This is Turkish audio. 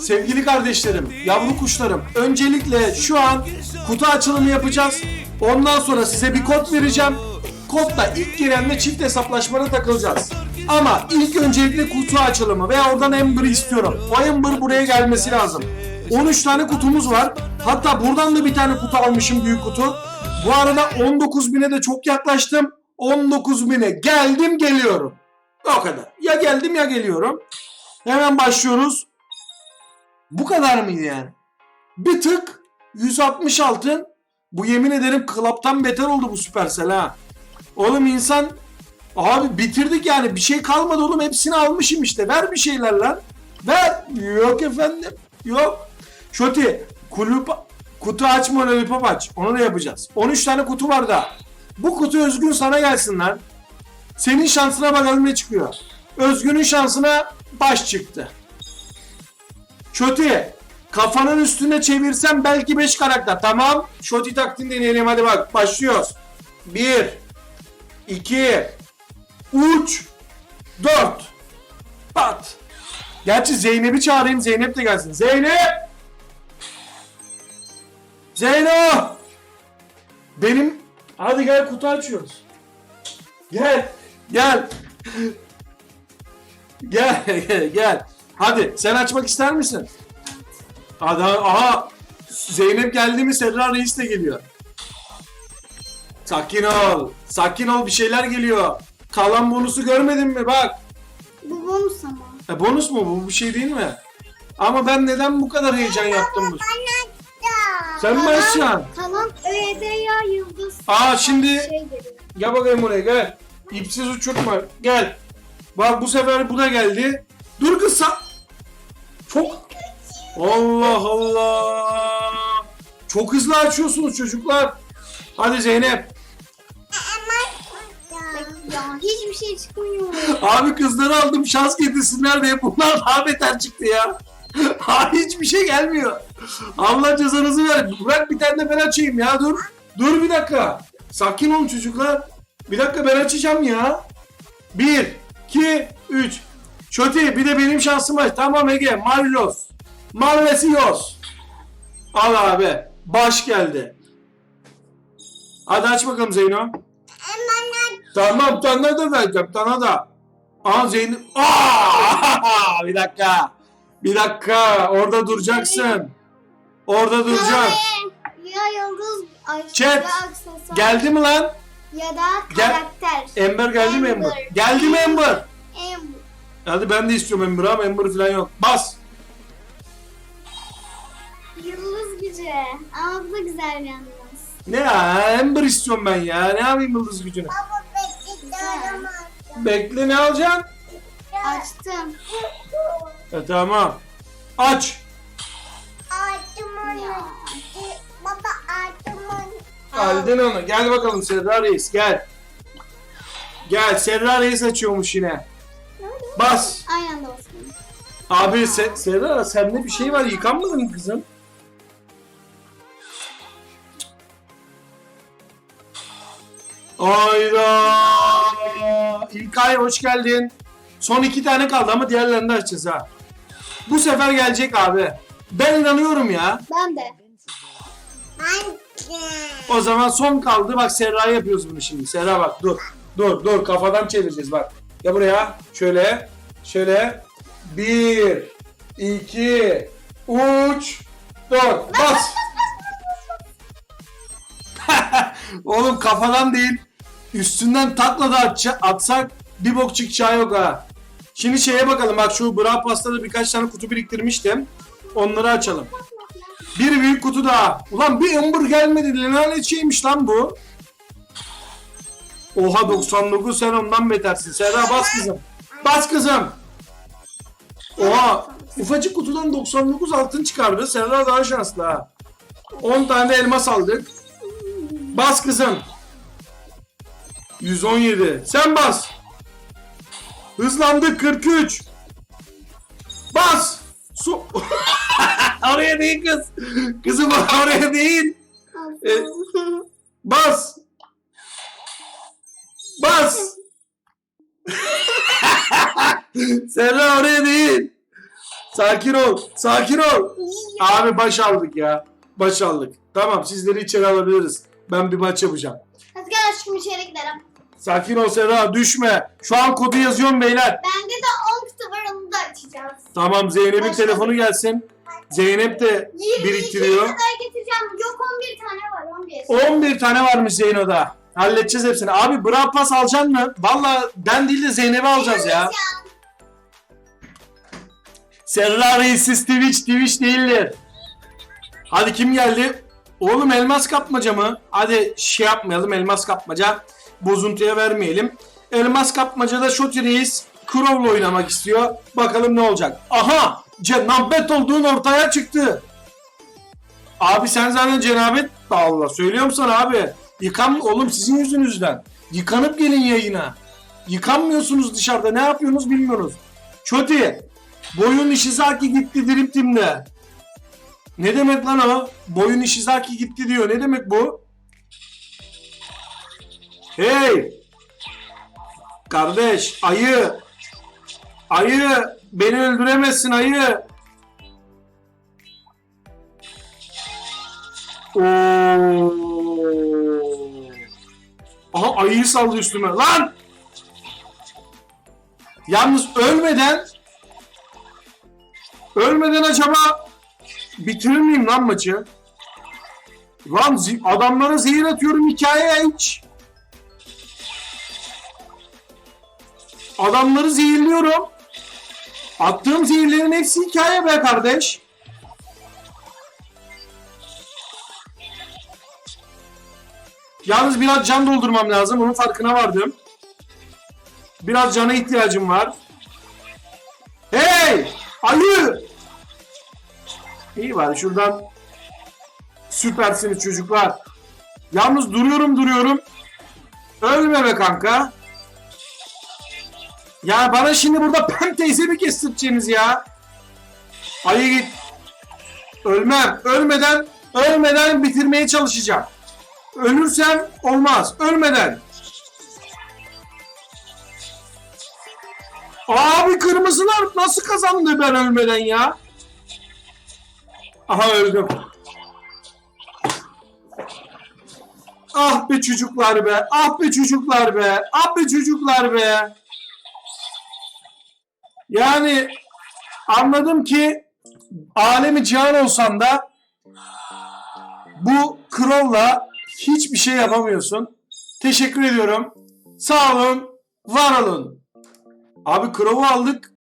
Sevgili kardeşlerim, yavru kuşlarım, öncelikle şu an kutu açılımı yapacağız. Ondan sonra size bir kod vereceğim. Kodla ilk girenle çift hesaplaşmada takılacağız. Ama ilk öncelikle kutu açılımı ve oradan Ember istiyorum. O Ember buraya gelmesi lazım. 13 tane kutumuz var. Hatta buradan da bir tane kutu almışım büyük kutu. Bu arada 19.000'e de çok yaklaştım. 19.000'e geldim geliyorum. O kadar. Ya geldim ya geliyorum. Hemen başlıyoruz. Bu kadar mıydı yani? Bir tık 160 altın. Bu yemin ederim klaptan beter oldu bu Supercell ha. Oğlum insan abi bitirdik yani bir şey kalmadı oğlum hepsini almışım işte. Ver bir şeyler lan. Ver. Yok efendim. Yok. Şoti kulüp kutu açma lollipop aç. Onu da yapacağız. 13 tane kutu var da. Bu kutu Özgün sana gelsin lan. Senin şansına bakalım ne çıkıyor. Özgün'ün şansına baş çıktı. Şoti kafanın üstüne çevirsen belki 5 karakter. Tamam. Şoti taktiğini deneyelim hadi bak. Başlıyoruz. 1 2 3 4 Pat. Gerçi Zeynep'i çağırayım. Zeynep de gelsin. Zeynep! Zeyno! Benim... Hadi gel kutu açıyoruz. Gel. Gel. Gel gel gel. Hadi sen açmak ister misin? Hadi aha Zeynep geldi mi Serra Reis de geliyor. Sakin ol. Sakin ol bir şeyler geliyor. Kalan bonusu görmedin mi bak. Bu bonus ama. E, bonus mu bu bir şey değil mi? Ama ben neden bu kadar heyecan yaptım bu? Sen mi açacaksın? Kalan öğede ya yıldız. Aa şimdi Şey geliyor. Gel bakayım buraya gel. İpsiz uçurtma. Gel. Bak bu sefer bu da geldi. Dur kız sa- Çok... Allah Allah. Çok hızlı açıyorsunuz çocuklar. Hadi Zeynep. Ya hiçbir şey çıkmıyor. Abi kızları aldım şans getirsinler diye bunlar daha beter çıktı ya. Ha hiçbir şey gelmiyor. Allah cezanızı ver. Bırak bir tane de ben açayım ya dur. Dur bir dakika. Sakin olun çocuklar. Bir dakika ben açacağım ya. Bir, iki, üç. Şoti bir de benim şansım var. Tamam Ege. Marlos. Marlesios. Al abi. Baş geldi. Hadi aç bakalım Zeyno. Tamam sana da vereceğim sana da. Aa Zeynep. Aa! bir dakika. Bir dakika. Orada duracaksın. Orada duracaksın. Ya yıldız. Ay, Chat, aksesuar. Geldi mi lan? Ya da Gel. karakter. Ember geldi mi Ember. Geldi mi Ember? Em. Hadi ben de istiyorum Ember ama Ember falan yok. Bas. Yıldız gücü. Ama bu da güzel yalnız. Ne ya? Ember istiyorum ben ya. Ne yapayım yıldız gücünü? Bekle ne alacaksın? Açtım. E, tamam. Aç. Ya. Baba artımın. Aldın onu. Gel bakalım Serra Reis gel. Gel Serra Reis açıyormuş yine. Bas. Aynı anda basın. Abi se Serra sende bir şey var yıkanmadın mı kızım? Ayda. İlkay hoş geldin. Son iki tane kaldı ama diğerlerini de açacağız ha. Bu sefer gelecek abi. Ben inanıyorum ya. Ben de. Ben O zaman son kaldı. Bak Serra'ya yapıyoruz bunu şimdi. Serra bak dur. Dur dur kafadan çevireceğiz bak. Ya buraya. Şöyle. Şöyle. Bir. iki, Üç. Dört. Bas. Oğlum kafadan değil. Üstünden takla da atça- atsak bir bok çıkacağı yok ha. Şimdi şeye bakalım. Bak şu bra pastada birkaç tane kutu biriktirmiştim. Onları açalım. Bir büyük kutu daha. Ulan bir Ember gelmedi. Lanet şeymiş lan bu. Oha 99 sen ondan betersin. Serra bas kızım. Bas kızım. Oha ufacık kutudan 99 altın çıkardı. Serra daha şanslı ha. 10 tane elmas aldık. Bas kızım. 117. Sen bas. Hızlandı 43. Bas. Su. oraya değil kız. Kızım oraya değil. E, bas. Bas. Serra oraya değil. Sakin ol. Sakin ol. Abi baş aldık ya. Baş aldık. Tamam sizleri içeri alabiliriz. Ben bir maç yapacağım. Hadi gel aşkım içeri gidelim. Sakin ol Serra düşme. Şu an kodu yazıyorum beyler. Bende de 10 kutu var onu da açacağız. Tamam Zeynep'in telefonu gelsin. Zeynep de 22'ye biriktiriyor. kadar getireceğim. Yok 11 tane var 11. 11 tane varmış Zeyno'da. Halledeceğiz hepsini. Abi Brawl Pass alacaksın mı? Valla ben değil de Zeynep'i alacağız ya. Serra Reissiz Twitch, Twitch değildir. Hadi kim geldi? Oğlum elmas kapmaca mı? Hadi şey yapmayalım elmas kapmaca. Bozuntuya vermeyelim. Elmas kapmacada Shoti Reis Crow'la oynamak istiyor. Bakalım ne olacak. Aha! Cenabet olduğun ortaya çıktı. Abi sen zaten cenabet Allah söylüyorum sana abi. Yıkan oğlum sizin yüzünüzden. Yıkanıp gelin yayına. Yıkanmıyorsunuz dışarıda. Ne yapıyorsunuz bilmiyorsunuz. Çoti. Boyun Ishizaki gitti Dream Team'de. Ne demek lan o? Boyun Ishizaki gitti diyor. Ne demek bu? Hey! Kardeş, ayı! Ayı! Beni öldüremezsin ayı! Oo. Aha ayıyı saldı üstüme. Lan! Yalnız ölmeden ölmeden acaba bitirir miyim lan maçı? Lan adamlara zehir atıyorum hikayeye hiç. Adamları zehirliyorum. Attığım zehirlerin hepsi hikaye be kardeş. Yalnız biraz can doldurmam lazım. Onun farkına vardım. Biraz cana ihtiyacım var. Hey! Ayı! İyi var şuradan süpersiniz çocuklar. Yalnız duruyorum duruyorum. Ölme be kanka. Ya bana şimdi burada Pem teyze mi kestireceksiniz ya? Ayı git. Ölmem. Ölmeden ölmeden bitirmeye çalışacağım. Ölürsem olmaz. Ölmeden. Abi kırmızılar nasıl kazandı ben ölmeden ya? Aha öldüm. Ah be çocuklar be. Ah be çocuklar be. Ah be çocuklar be. Yani anladım ki alemi cihan olsan da bu Crow'la hiçbir şey yapamıyorsun. Teşekkür ediyorum. Sağ olun, var olun. Abi Crow'u aldık.